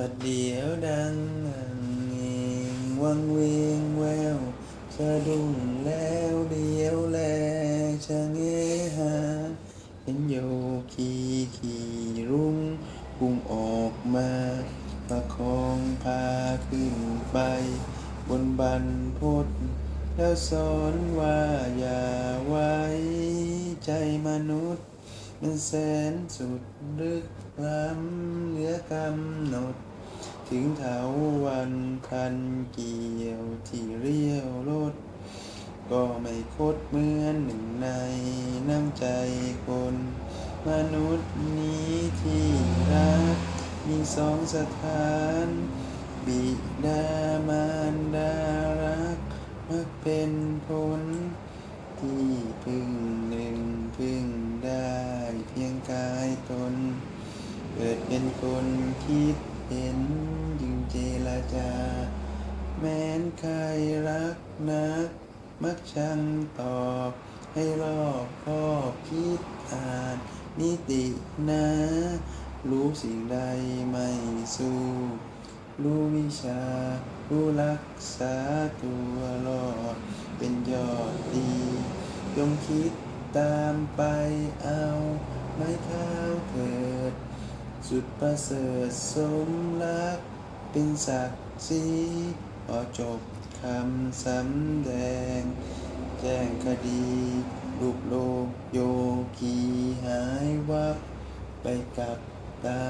บัดเดียวดังงเองวังเวงแววสะดุ้งแล้วเดียวแลชะเงหาเห็นโยคีขี่รุ้งพุ่งออกมาประคองพาขึ้นไป บนบันพดแล้วสอนว่าอย่าไว้ใจมนุษย์ มันแสนสุดลึกล้ำเหลือกำหนด ถึงเถาวันคันเกี่ยวที่เรียวรถก็ไม่คดเหมือนหนึ่งในน้ำใจคน มนุษย์นี้ที่รัก มีสองสถาน บิดามารดารักมักเป็นผลที่พึ่ง นเกิดเป็นคนคิดเห็นจึงเจรจา แม้นใครรักนัก มักช่างตอบ ให้รอบคอบคิดอ่านนิตินะ รู้สิ่งใดไม่สู้รู้วิชา รู้รักษาตัวรอด เป็นยอดดี จงคิดตามไปเอา ไม้เท้าเถิด สุดประเสริฐสมรัก เป็นศักดิ์ศรีพอจบคำสำแดง แจ้งคดีลูกโลกโยกีหายวับไปกับตา